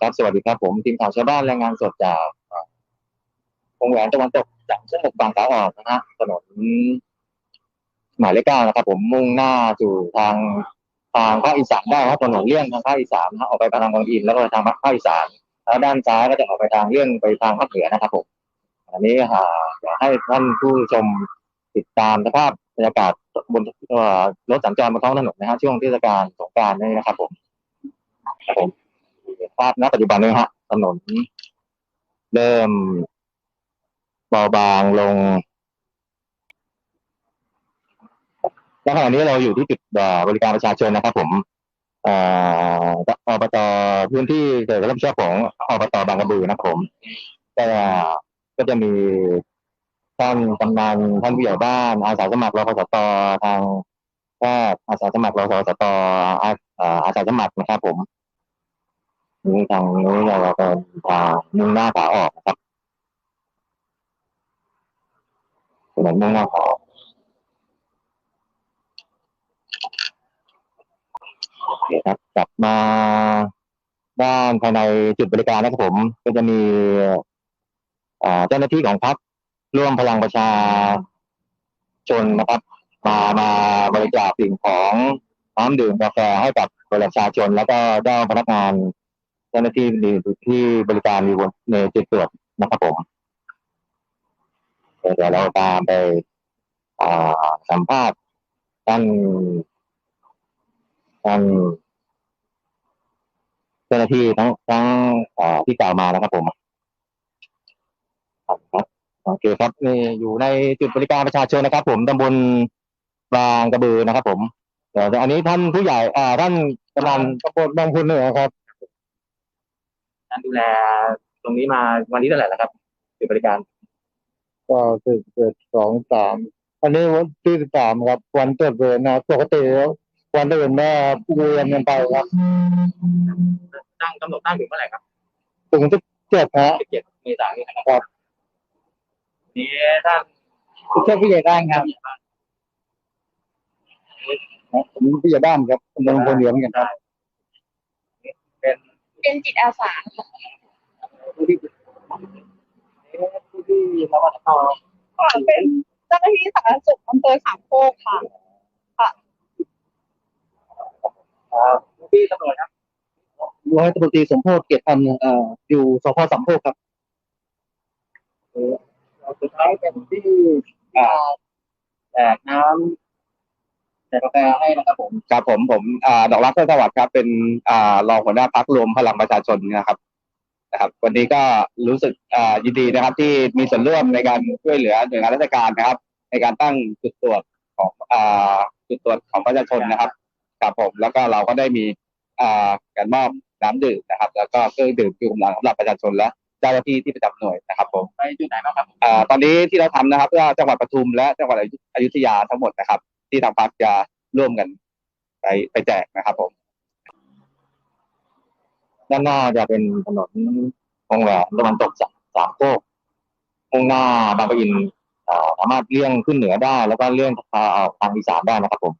ครับสวัสดีครับผมทีมข่าวชาวบ้านรายงานสดจากวงแหวนตะวันตกจากเส้นหกฝั่งขาออกนะฮะถนนหมายเลขเก้านะครับ ผมมุ่งหน้าสู่ทางทางภาคอีสานได้ครับถนนเลี่ยงทางภาคอีสานนะฮะออกไปทางบางอินแล้วก็ทางภาคอีสานแล้วด้านซ้ายก็จะออกไปทางเลี่ยงไปทางภาคเหนือนะครับผมอันนี้หาอยากให้ท่านผู้ชมติดตามสภาพบรรยากาศบนรถสัญจรบนท้องถนนนะฮะช่วงเทศกาลสงกรานต์นี่นะครับผมครับผม ภาพณปัจจุบันนี้ฮะถนนเริ่มเบาบางลงและขณะนี้เราอยู่ที่จุดต่อบริการประชาชนนะครับ ผมอ่ออบตพื้นที่เกิดรับผิดชอบของอบตบางกระบือนะครับผมก็ก็จะมีท่านกำนันท่านผู้ใหญ่บ้านอาสาสมัครรพสตทางแพทย์อาสาสมัครรพสตออ่ออาสาสมัครนะครับ ผม นี่ทางนี้เราก็ทางมุ่งหน้าขาออกนะครับถนนมุ่งหน้าขาออกโอเคครับ กลับมาด้านภายในจุดบริการนะครับผม ก็จะมีเจ้าหน้าที่ของพักร่วมพลังประชาชนนะครับ มามาบริจาคสิ่งของน้ำดื่มกาแฟให้กับประชาชน แล้วก็เจ้าพนักงาน เจ้าหน้าที่ที่บริการอยู่บนในจุดตรวจนะครับผมเดี๋ยวเราตามไปสัมภาษณ์ท่านท่านเจ้าหน้าที่ทั้งทั้งเอ่อที่กล่าวมานะครับผมครับครับโอเคครับนี่อยู่ในจุดบริการประชาชนนะครับ ผมตำบลบางกระบือนะครับ ผมเดี๋ยวอันนี้ท่านผู้ใหญ่ อ่าท่านกำนันตำบลบางพุนเหนือครับ ท่านดูแลตรงนี้มาวันนี้เท่าไหร่แล้วครับจุดบริการก็สิบเอ็ดสองสามอันนี้วันที่สิบสามครับ วันตรวจเวรนะปกติแล้ววันอื่นแม่เวียนกันไปครับตั้งกำหนดตั้งถึงเมื่อไหร่ครับถึงที่เจ็ดนะสิบเจ็ดเมษายนนี้นะครับนี่ท่านเจ้าผู้ใหญ่บ้านครับผมผู้ใหญ่บ้านครับตำบลคนเหลืองกันครับเป็น เป็นจิตอาสาผู้ที่ผู้ที่รับผิดชอบค่ะเป็นเจ้าหน้าที่สาธารณสุขอำเภอสามโคกค่ะผู้ที่ตำรวจครับร้อยตำรวจตรีสมโพธิเกียรติพันธ์เอ่ออยู่สพสามโคกครับสุดท้ายเป็นที่อ่าแจกน้ำแจ กกาแฟให้นะครับผมครับผมผมอ่าดอกรักเพื่อสวัสดิ์ครับ เป็นอ่ารองหัวหน้าพักรวมพลังประชาชนนะครับนะครับ วันนี้ก็รู้สึกอ่ายินดีนะครับ ที่มีส่วนร่วมในการช่วยเหลือหน่วยงานราชการนะครับ ในการตั้งจุดตรวจของอ่าจุดตรวจของประชาชนนะครับครับผมแล้วก็เราก็ได้มีอ่าการมอบน้ำดื่มนะครับ แล้วก็เครื่องดื่มคือกำลังสำหรับประชาชนและเจ้าหน้าที่ที่ประจำหน่วยนะครับผมไปจุดไหนบ้างครับอ่าตอนนี้ที่เราทำนะครับก็จังหวัดปทุมและจังหวัดอยุธยาทั้งหมดนะครับ ที่ทางพักจะร่วมกันไปไปแจกนะครับผม ด้านหน้าจะเป็นถนนวงแหวนตะวันตกสามสามโคกมุ่งหน้าบางปะอินสามารถเลี่ยงขึ้นเหนือได้ แล้วก็เลี่ยงทางออกทางอีสานได้นะครับผม